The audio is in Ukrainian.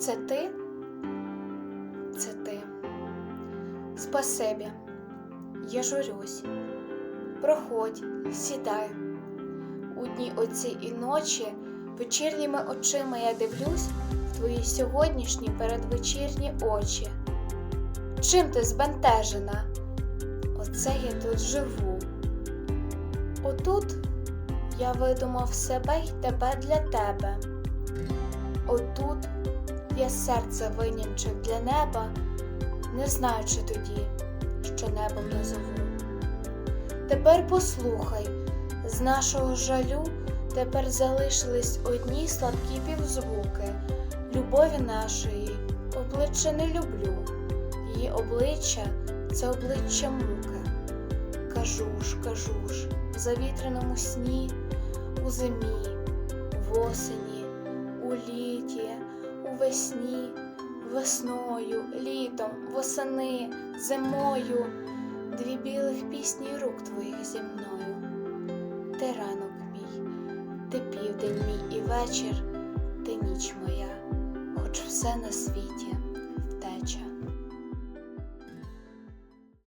Це ти? Це ти. Спасибі. Я журюсь. Проходь, сідай. У дні оці і ночі вечірніми очима я дивлюсь в твої сьогоднішні передвечірні очі. Чим ти збентежена? Оце я тут живу. Отут я видумав себе й тебе для тебе. Отут я серце винянчив для неба, не знаючи тоді, що небом назову. Тепер послухай, з нашого жалю тепер залишились одні сладкі півзвуки. Любові нашої обличчя не люблю, її обличчя це обличчя муки. Кажу ж, кажу ж, в завітряному сні, у зимі, в осені, у літі, у весні, весною, літом, восени, зимою, дві білих пісні рук твоїх зі мною. Ти ранок мій, ти південь мій і вечір, ти ніч моя, хоч все на світі